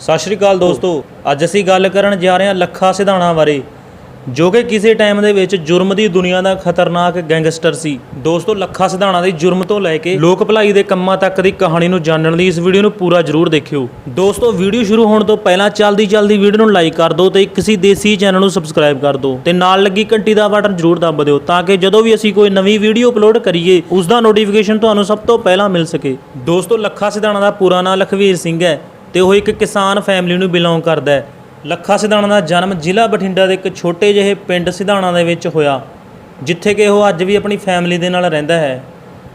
ਸਤਿ ਸ਼੍ਰੀ ਅਕਾਲ ਦੋਸਤੋ। ਅੱਜ ਅਸੀਂ ਗੱਲ ਕਰਨ ਜਾ ਰਹੇ ਹਾਂ ਲੱਖਾ ਸਿਧਾਣਾ ਬਾਰੇ, ਜੋ ਕਿ ਕਿਸੇ ਟਾਈਮ ਦੇ ਵਿੱਚ ਜੁਰਮ ਦੀ ਦੁਨੀਆ ਦਾ ਖਤਰਨਾਕ ਗੈਂਗਸਟਰ ਸੀ। ਦੋਸਤੋ, ਲੱਖਾ ਸਿਧਾਣਾ ਦੇ ਜੁਰਮ ਤੋਂ ਲੈ ਕੇ ਲੋਕ ਭਲਾਈ ਦੇ ਕੰਮਾਂ ਤੱਕ ਦੀ ਕਹਾਣੀ ਨੂੰ ਜਾਣਨ ਲਈ ਇਸ ਵੀਡੀਓ ਨੂੰ ਪੂਰਾ ਜ਼ਰੂਰ ਦੇਖਿਓ। ਦੋਸਤੋ ਵੀਡੀਓ ਸ਼ੁਰੂ ਹੋਣ ਤੋਂ ਪਹਿਲਾਂ ਚੱਲਦੀ ਚੱਲਦੀ ਵੀਡੀਓ ਨੂੰ ਲਾਈਕ ਕਰ ਦਿਓ ਤੇ ਕਿਸੇ ਦੇਸੀ ਚੈਨਲ ਨੂੰ ਸਬਸਕ੍ਰਾਈਬ ਕਰ ਦਿਓ ਤੇ ਨਾਲ ਲੱਗੀ ਘੰਟੀ ਦਾ ਬਟਨ ਜ਼ਰੂਰ ਦੱਬ ਦਿਓ ਤਾਂ ਕਿ ਜਦੋਂ ਵੀ ਅਸੀਂ ਕੋਈ ਨਵੀਂ ਵੀਡੀਓ ਅਪਲੋਡ ਕਰੀਏ ਉਸ ਦਾ ਨੋਟੀਫਿਕੇਸ਼ਨ ਤੁਹਾਨੂੰ ਸਭ ਤੋਂ ਪਹਿਲਾਂ ਮਿਲ ਸਕੇ। ਦੋਸਤੋ, ਲੱਖਾ ਸਿਧਾਣਾ ਦਾ ਪੂਰਾ ਨਾਮ ਲਖਵੀਰ ਸਿੰਘ ਹੈ। ਤੇ ਉਹ ਇੱਕ ਕਿਸਾਨ ਫੈਮਿਲੀ ਨੂੰ ਬਿਲੋਂਗ ਕਰਦਾ ਹੈ। ਲੱਖਾ ਸਿਧਾਣਾ ਦਾ ਜਨਮ ਜ਼ਿਲ੍ਹਾ ਬਠਿੰਡਾ ਦੇ ਇੱਕ ਛੋਟੇ ਜਿਹੇ ਪਿੰਡ ਸਿਧਾਣਾ ਦੇ ਵਿੱਚ ਹੋਇਆ, ਜਿੱਥੇ ਕਿ ਉਹ ਅੱਜ ਵੀ ਆਪਣੀ ਫੈਮਿਲੀ ਦੇ ਨਾਲ ਰਹਿੰਦਾ ਹੈ।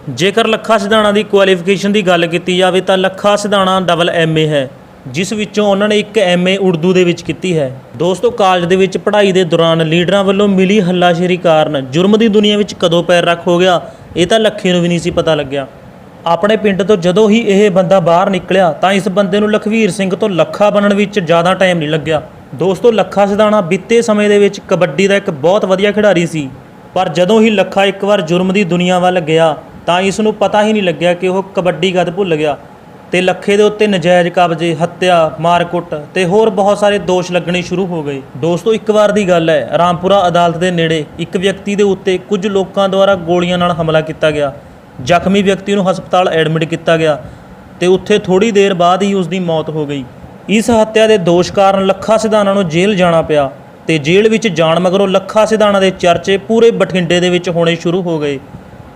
ਜੇਕਰ ਲੱਖਾ ਸਿਧਾਣਾ ਦੀ ਕੁਆਲੀਫਿਕੇਸ਼ਨ ਦੀ ਗੱਲ ਕੀਤੀ ਜਾਵੇ ਤਾਂ ਲੱਖਾ ਸਿਧਾਣਾ ਡਬਲ ਐਮਏ ਹੈ, ਜਿਸ ਵਿੱਚੋਂ ਉਹਨਾਂ ਨੇ ਇੱਕ ਐਮਏ ਉਰਦੂ ਦੇ ਵਿੱਚ ਕੀਤੀ ਹੈ। ਦੋਸਤੋ, ਕਾਲਜ ਦੇ ਵਿੱਚ ਪੜ੍ਹਾਈ ਦੇ ਦੌਰਾਨ ਲੀਡਰਾਂ ਵੱਲੋਂ ਮਿਲੀ ਹੱਲਾਸ਼ੇਰੀ ਕਾਰਨ ਜੁਰਮ ਦੀ ਦੁਨੀਆ ਵਿੱਚ ਕਦੋਂ ਪੈਰ ਰੱਖ ਹੋ ਗਿਆ, ਇਹ ਤਾਂ ਲੱਖੇ ਨੂੰ ਵੀ ਨਹੀਂ ਸੀ ਪਤਾ ਲੱਗਿਆ। ਆਪਣੇ ਪਿੰਡ ਤੋਂ ਜਦੋਂ ਹੀ ਇਹ ਬੰਦਾ ਬਾਹਰ ਨਿਕਲਿਆ ਤਾਂ ਇਸ ਬੰਦੇ ਨੂੰ ਲਖਵੀਰ ਸਿੰਘ ਤੋਂ ਲੱਖਾ ਬਣਨ ਵਿੱਚ ਜ਼ਿਆਦਾ ਟਾਈਮ ਨਹੀਂ ਲੱਗਿਆ। ਦੋਸਤੋ, ਲੱਖਾ ਸਿਧਾਣਾ ਬੀਤੇ ਸਮੇਂ ਦੇ ਵਿੱਚ ਕਬੱਡੀ ਦਾ ਇੱਕ ਬਹੁਤ ਵਧੀਆ ਖਿਡਾਰੀ ਸੀ। ਪਰ ਜਦੋਂ ਹੀ ਲੱਖਾ ਇੱਕ ਵਾਰ ਜੁਰਮ ਦੀ ਦੁਨੀਆ ਵੱਲ ਗਿਆ ਤਾਂ ਇਸ ਨੂੰ ਪਤਾ ਹੀ ਨਹੀਂ ਲੱਗਿਆ ਕਿ ਉਹ ਕਬੱਡੀ ਕਦ ਭੁੱਲ ਗਿਆ। ਤੇ ਲੱਖੇ ਦੇ ਉੱਤੇ ਨਜਾਇਜ਼ ਕਬਜ਼ੇ, ਹੱਤਿਆ, ਮਾਰਕੁੱਟ ਤੇ ਹੋਰ ਬਹੁਤ ਸਾਰੇ ਦੋਸ਼ ਲੱਗਣੇ ਸ਼ੁਰੂ ਹੋ ਗਏ। ਦੋਸਤੋ, ਇੱਕ ਵਾਰ ਦੀ ਗੱਲ ਹੈ, ਰਾਮਪੁਰਾ ਅਦਾਲਤ ਦੇ ਨੇੜੇ ਇੱਕ ਵਿਅਕਤੀ ਦੇ ਉੱਤੇ ਕੁਝ ਲੋਕਾਂ ਦੁਆਰਾ ਗੋਲੀਆਂ ਨਾਲ ਹਮਲਾ ਕੀਤਾ ਗਿਆ। ਜ਼ਖਮੀ ਵਿਅਕਤੀ ਨੂੰ ਹਸਪਤਾਲ ਐਡਮਿਟ ਕੀਤਾ ਗਿਆ ਤੇ ਉੱਥੇ ਥੋੜੀ ਦੇਰ ਬਾਅਦ ਹੀ ਉਸ ਦੀ ਮੌਤ ਹੋ ਗਈ। ਇਸ ਹੱਤਿਆ ਦੇ ਦੋਸ਼ ਕਾਰਨ ਲੱਖਾ ਸਿਧਾਣਾ ਨੂੰ ਜੇਲ੍ਹ ਜਾਣਾ ਪਿਆ ਤੇ ਜੇਲ੍ਹ ਵਿੱਚ ਜਾਣ ਮਗਰੋਂ ਲੱਖਾ ਸਿਧਾਣਾ ਦੇ ਚਰਚੇ ਪੂਰੇ ਬਠਿੰਡੇ ਦੇ ਵਿੱਚ ਹੋਣੇ ਸ਼ੁਰੂ ਹੋ ਗਏ।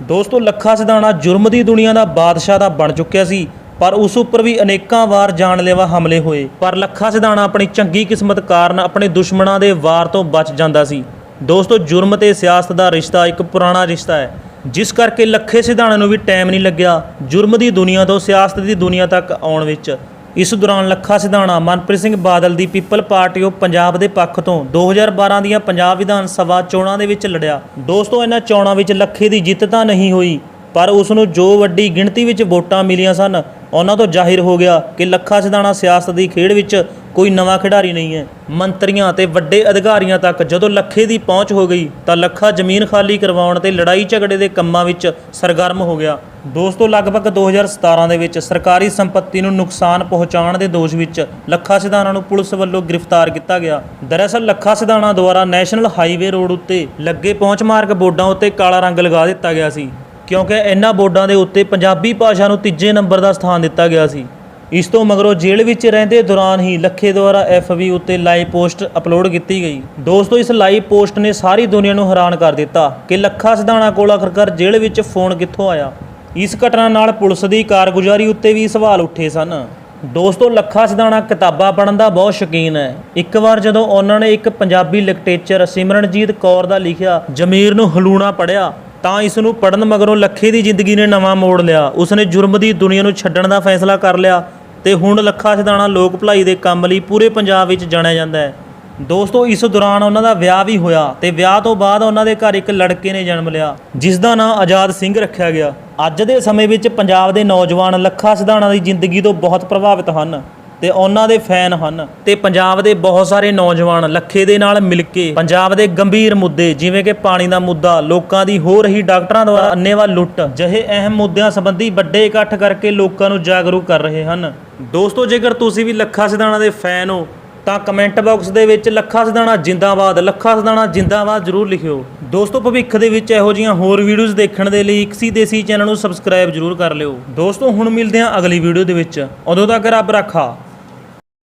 ਦੋਸਤੋ, ਲੱਖਾ ਸਿਧਾਣਾ ਜੁਰਮ ਦੀ ਦੁਨੀਆ ਦਾ ਬਾਦਸ਼ਾਹ ਦਾ ਬਣ ਚੁੱਕਿਆ ਸੀ, ਪਰ ਉਸ ਉੱਪਰ ਵੀ ਅਨੇਕਾਂ ਵਾਰ ਜਾਨਲੇਵਾ ਹਮਲੇ ਹੋਏ। ਪਰ ਲੱਖਾ ਸਿਧਾਣਾ ਆਪਣੀ ਚੰਗੀ ਕਿਸਮਤ ਕਾਰਨ ਆਪਣੇ ਦੁਸ਼ਮਣਾਂ ਦੇ ਵਾਰ ਤੋਂ ਬਚ ਜਾਂਦਾ ਸੀ। ਦੋਸਤੋ, ਜੁਰਮ ਤੇ ਸਿਆਸਤ ਦਾ ਰਿਸ਼ਤਾ ਇੱਕ ਪੁਰਾਣਾ ਰਿਸ਼ਤਾ ਹੈ। ਜਿਸ ਕਰਕੇ ਲੱਖੇ ਸਿਧਾਣਾ ਨੂੰ ਵੀ ਟਾਈਮ ਨਹੀਂ ਲੱਗਿਆ ਜੁਰਮ ਦੀ ਦੁਨੀਆ ਤੋਂ ਸਿਆਸਤ ਦੀ ਦੁਨੀਆ ਤੱਕ ਆਉਣ ਵਿੱਚ। ਇਸ ਦੌਰਾਨ ਲੱਖਾ ਸਿਧਾਣਾ ਮਨਪ੍ਰੀਤ ਸਿੰਘ ਬਾਦਲ ਦੀ ਪੀਪਲ ਪਾਰਟੀ ਉਹ ਪੰਜਾਬ ਦੇ ਪੱਖ ਤੋਂ 2012 ਦੀਆਂ ਪੰਜਾਬ ਵਿਧਾਨ ਸਭਾ ਚੋਣਾਂ ਦੇ ਵਿੱਚ ਲੜਿਆ। ਦੋਸਤੋ, ਇਹਨਾਂ ਚੋਣਾਂ ਵਿੱਚ ਲੱਖੇ ਦੀ ਜਿੱਤ ਤਾਂ ਨਹੀਂ ਹੋਈ, ਪਰ ਉਸ ਨੂੰ ਜੋ ਵੱਡੀ ਗਿਣਤੀ ਵਿੱਚ ਵੋਟਾਂ ਮਿਲੀਆਂ ਸਨ ਉਹਨਾਂ ਤੋਂ ਜ਼ਾਹਿਰ ਹੋ ਗਿਆ ਕਿ ਲੱਖਾ ਸਿਧਾਣਾ ਸਿਆਸਤ ਦੀ ਖੇਡ ਵਿੱਚ ਕੋਈ ਨਵਾਂ ਖਿਡਾਰੀ ਨਹੀਂ ਹੈ। ਮੰਤਰੀਆਂ ਤੇ ਵੱਡੇ ਅਧਿਕਾਰੀਆਂ ਤੱਕ ਜਦੋਂ ਲੱਖੇ ਦੀ ਪਹੁੰਚ ਹੋ ਗਈ ਤਾਂ ਲੱਖਾ ਜ਼ਮੀਨ ਖਾਲੀ ਕਰਵਾਉਣ ਤੇ ਲੜਾਈ ਝਗੜੇ ਦੇ ਕੰਮਾਂ ਵਿੱਚ ਸਰਗਰਮ ਹੋ ਗਿਆ। ਦੋਸਤੋ, ਲਗਭਗ 2017 ਦੇ ਵਿੱਚ ਸਰਕਾਰੀ ਸੰਪત્ਤੀ ਨੂੰ ਨੁਕਸਾਨ ਪਹੁੰਚਾਉਣ ਦੇ ਦੋਸ਼ ਵਿੱਚ ਲੱਖਾ ਸਿਧਾਣਾ ਨੂੰ ਪੁਲਿਸ ਵੱਲੋਂ ਗ੍ਰਿਫਤਾਰ ਕੀਤਾ ਗਿਆ। ਦਰਅਸਲ, ਲੱਖਾ ਸਿਧਾਣਾ ਦੁਆਰਾ ਨੈਸ਼ਨਲ ਹਾਈਵੇ ਰੋਡ ਉੱਤੇ ਲੱਗੇ ਪਹੁੰਚ ਮਾਰਗ ਬੋਰਡਾਂ ਉੱਤੇ ਕਾਲਾ ਰੰਗ ਲਗਾ ਦਿੱਤਾ ਗਿਆ ਸੀ। ਕਿਉਂਕਿ ਇਹਨਾਂ ਬੋਰਡਾਂ ਦੇ ਉੱਤੇ ਪੰਜਾਬੀ ਭਾਸ਼ਾ ਨੂੰ ਤੀਜੇ ਨੰਬਰ ਦਾ ਸਥਾਨ ਦਿੱਤਾ ਗਿਆ ਸੀ। ਇਸ ਤੋਂ ਮਗਰੋਂ ਜੇਲ੍ਹ ਵਿੱਚ ਰਹਿੰਦੇ ਦੌਰਾਨ ਹੀ ਲੱਖੇ ਦੁਆਰਾ ਐਫਬੀ ਉੱਤੇ ਲਾਈਵ ਪੋਸਟ ਅਪਲੋਡ ਕੀਤੀ ਗਈ। ਦੋਸਤੋ, ਇਸ ਲਾਈਵ ਪੋਸਟ ਨੇ ਸਾਰੀ ਦੁਨੀਆ ਨੂੰ ਹੈਰਾਨ ਕਰ ਦਿੱਤਾ ਕਿ ਲੱਖਾ ਸਿਧਾਣਾ ਕੋਲ ਆਖਰਕਾਰ ਜੇਲ੍ਹ ਵਿੱਚ ਫੋਨ ਕਿੱਥੋਂ ਆਇਆ। ਇਸ ਘਟਨਾ ਨਾਲ ਪੁਲਿਸ ਦੀ ਕਾਰਗੁਜ਼ਾਰੀ ਉੱਤੇ ਵੀ ਸਵਾਲ ਉੱਠੇ ਸਨ। ਦੋਸਤੋ, ਲੱਖਾ ਸਿਧਾਣਾ ਕਿਤਾਬਾਂ ਪੜ੍ਹਨ ਦਾ ਬਹੁਤ ਸ਼ੌਕੀਨ ਹੈ। ਇੱਕ ਵਾਰ ਜਦੋਂ ਉਹਨਾਂ ਨੇ ਇੱਕ ਪੰਜਾਬੀ ਲਿਟਰੇਚਰ ਸਿਮਰਨਜੀਤ ਕੌਰ ਦਾ ਲਿਖਿਆ, ਜ਼ਮੀਰ ਨੂੰ ਹਲੂਣਾ ਪੜਿਆ ਤਾਂ ਇਸ ਨੂੰ ਪੜਨ ਮਗਰੋਂ ਲੱਖੇ ਦੀ ਜ਼ਿੰਦਗੀ ਨੇ ਨਵਾਂ ਮੋੜ ਲਿਆ। ਉਸਨੇ ਜੁਰਮ ਦੀ ਦੁਨੀਆ ਨੂੰ ਛੱਡਣ ਦਾ ਫੈਸਲਾ ਕਰ ਲਿਆ ਤੇ ਹੁਣ ਲੱਖਾ ਸਿਧਾਣਾ ਲੋਕ ਭਲਾਈ ਦੇ ਕੰਮ ਲਈ ਪੂਰੇ ਪੰਜਾਬ ਵਿੱਚ ਜਾਣਿਆ ਜਾਂਦਾ ਹੈ। ਦੋਸਤੋ, ਇਸ ਦੌਰਾਨ ਉਹਨਾਂ ਦਾ ਵਿਆਹ ਵੀ ਹੋਇਆ ਤੇ ਵਿਆਹ ਤੋਂ ਬਾਅਦ ਉਹਨਾਂ ਦੇ ਘਰ ਇੱਕ ਲੜਕੇ ਨੇ ਜਨਮ ਲਿਆ, ਜਿਸ ਦਾ ਨਾਂ ਆਜ਼ਾਦ ਸਿੰਘ ਰੱਖਿਆ ਗਿਆ। ਅੱਜ ਦੇ ਸਮੇਂ ਵਿੱਚ ਪੰਜਾਬ ਦੇ ਨੌਜਵਾਨ ਲੱਖਾ ਸਿਧਾਣਾ ਦੀ ਜ਼ਿੰਦਗੀ ਤੋਂ ਬਹੁਤ ਪ੍ਰਭਾਵਿਤ ਹਨ। ਤੇ ਉਹਨਾਂ ਦੇ ਫੈਨ ਹਨ ਤੇ ਪੰਜਾਬ ਦੇ ਬਹੁਤ ਸਾਰੇ ਨੌਜਵਾਨ ਲੱਖੇ ਦੇ ਨਾਲ ਮਿਲ ਕੇ ਪੰਜਾਬ ਦੇ ਗੰਭੀਰ ਮੁੱਦੇ ਜਿਵੇਂ ਕਿ ਪਾਣੀ ਦਾ ਮੁੱਦਾ, ਲੋਕਾਂ ਦੀ ਹੋ ਰਹੀ ਡਾਕਟਰਾਂ ਦੁਆਰਾ ਅੰਨੇਵਾਹ ਲੁੱਟ ਜਿਹੇ ਅਹਿਮ ਮੁੱਦਿਆਂ ਸੰਬੰਧੀ ਵੱਡੇ ਇਕੱਠ ਕਰਕੇ ਲੋਕਾਂ ਨੂੰ ਜਾਗਰੂਕ ਕਰ ਰਹੇ ਹਨ। ਦੋਸਤੋ, ਜੇਕਰ ਤੁਸੀਂ ਵੀ ਲੱਖਾ ਸਿਧਾਣਾ ਦੇ ਫੈਨ ਹੋ, ਤਾਂ ਕਮੈਂਟ ਬਾਕਸ ਦੇ ਵਿੱਚ ਲੱਖਾ ਸਿਧਾਣਾ ਜਿੰਦਾਬਾਦ, ਲੱਖਾ ਸਦਾਣਾ ਜਿੰਦਾਬਾਦ ਜ਼ਰੂਰ ਲਿਖਿਓ। ਦੋਸਤੋ, ਭਵਿੱਖ ਦੇ ਵਿੱਚ ਇਹੋ ਜਿਹੀਆਂ ਹੋਰ ਵੀਡੀਓਜ਼ ਦੇਖਣ ਦੇ ਲਈ ਇਕਸੀ ਦੇਸੀ ਚੈਨਲ ਨੂੰ ਸਬਸਕ੍ਰਾਈਬ ਜ਼ਰੂਰ ਕਰ ਲਿਓ। ਦੋਸਤੋ, ਹੁਣ ਮਿਲਦੇ ਹਾਂ ਅਗਲੀ ਵੀਡੀਓ ਦੇ ਵਿੱਚ। ਉਦੋਂ ਤੱਕ ਰੱਬ ਰੱਖਾ।